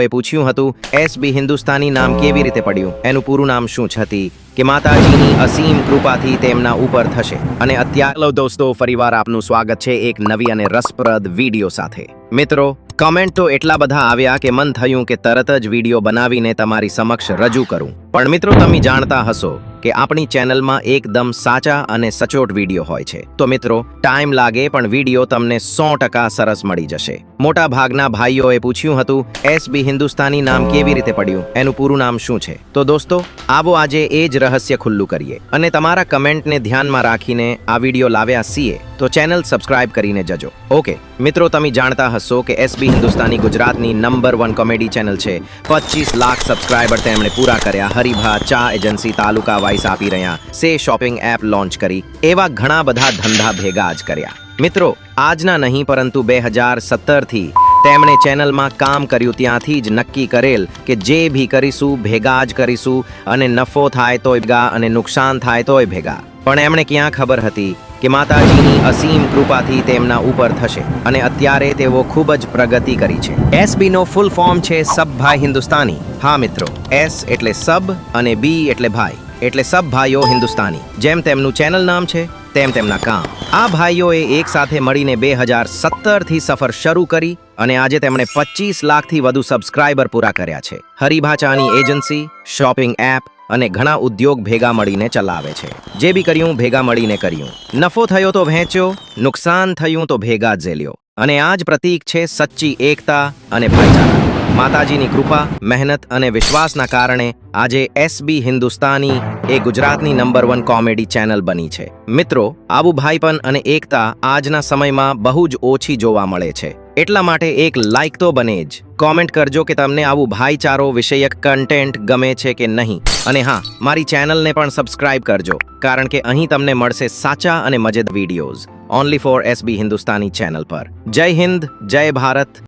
એ પૂછ્યું હતું એસબી હિન્દુસ્તાની નામ કેવી રીતે પડ્યું? એનું પૂરું નામ શું હતી? કે માતાજીની અસીમ કૃપાથી તેમના ઉપર થશે. અને અત્યારે દોસ્તો, ફરીવાર આપનું સ્વાગત છે એક નવી અને રસપ્રદ વીડિયો સાથે. મિત્રો, કમેન્ટ તો એટલા બધા આવ્યા કે મન થયું કે તરત જ વીડિયો બનાવીને તમારી સમક્ષ રજૂ કરું. પણ મિત્રો, તમે જાણતા હશો કે આપણી ચેનલમાં એકદમ સાચા અને સચોટ વીડિયો હોય છે. તો મિત્રો, ટાઈમ લાગે પણ વીડિયો તમને સો સરસ મળી જશે. મોટા ભાગના ભાઈઓએ પૂછ્યું હતું એસબી હિન્દુસ્તાની નામ કેવી રીતે પડ્યું? એનું પૂરું નામ શું છે? તો દોસ્તો, આવો આજે એ જ રહસ્ય ખુલ્લું કરીએ. અને તમારા કમેન્ટને ધ્યાનમાં રાખીને આ વીડિયો લાવ્યા છીએ, તો ચેનલ સબસ્ક્રાઇબ કરીને જજો. ઓકે, મિત્રો, તમે જાણતા હશો કે એસબી હિન્દુસ્તાની ગુજરાતની નંબર વન કોમેડી ચેનલ છે. પચીસ લાખ સબસ્ક્રાઇબર તેમણે પૂરા કર્યા. હરિભા ચા એજન્સી તાલુકા વાઇસ આપી રહ્યા. સે શોપિંગ એપ લોન્ચ કરી. એવા ઘણા બધા ધંધા ભેગા જ કર્યા. મિત્રો, આજના નહીં, પરંતુ બે હજાર સત્તરથી તેમણે ચેનલમાં કામ કર્યું, ત્યાંથી જ નક્કી કરેલ કે જે ભી કરીશું, ભેગા જ કરીશું, અને નફો થાય તોય ભેગા અને નુકસાન થાય તોય ભેગા. પણ એમણે ક્યાં ખબર હતી કે માતાજીની અસીમ કૃપાથી તેમના ઉપર થશે, અને અત્યારે તેઓ ખૂબ જ પ્રગતિ કરી છે. એસબી નો ફૂલ ફોર્મ છે સબ ભાઈ હિન્દુસ્તાની. હા મિત્રો, એસ એટલે સબ અને બી એટલે ભાઈ, એટલે સબ ભાઈઓ હિન્દુસ્તાની, જેમ તેમનું ચેનલ નામ છે. તેમ તેમના કામ. આ ભાઈઓએ એક સાથે મળીને બે હજાર સત્તરથી સફર શરૂ કરી અને આજે તેમણે પચીસ લાખથી વધુ સબસ્ક્રાઇબર પૂરા કર્યા છે. હરિભાચાની એજન્સી, શોપિંગ એપ અને ઘણા ઉદ્યોગ ભેગા મળીને ચલાવે છે. જે બી કર્યું, ભેગા મળીને કર્યું. નફો થયો તો વહેંચ્યો, નુકસાન થયું તો ભેગા ઝેલ્યો. અને આ જ પ્રતીક છે સચ્ચી એકતા અને ભાઈચારા. માતાજીની કૃપા, મહેનત અને વિશ્વાસના કારણે આજે એસબી હિન્દુસ્તાની એ ગુજરાતની નંબર વન કોમેડી ચેનલ બની છે. મિત્રો આવું ભાઈપન અને એકતા આજના સમયમાં બહુ જ ઓછી જોવા મળે છે. એટલા માટે એક લાઇક તો બને જ. કોમેન્ટ કરજો કે તમને આવું ભાઈચારો વિષયક કન્ટેન્ટ ગમે છે કે નહીં. અને હા, મારી ચેનલને પણ સબસ્ક્રાઇબ કરજો, કારણ કે અહીં તમને મળશે સાચા અને મજેદાર videos only for SB Hindustani channel પર. જય હિન્દ, જય ભારત.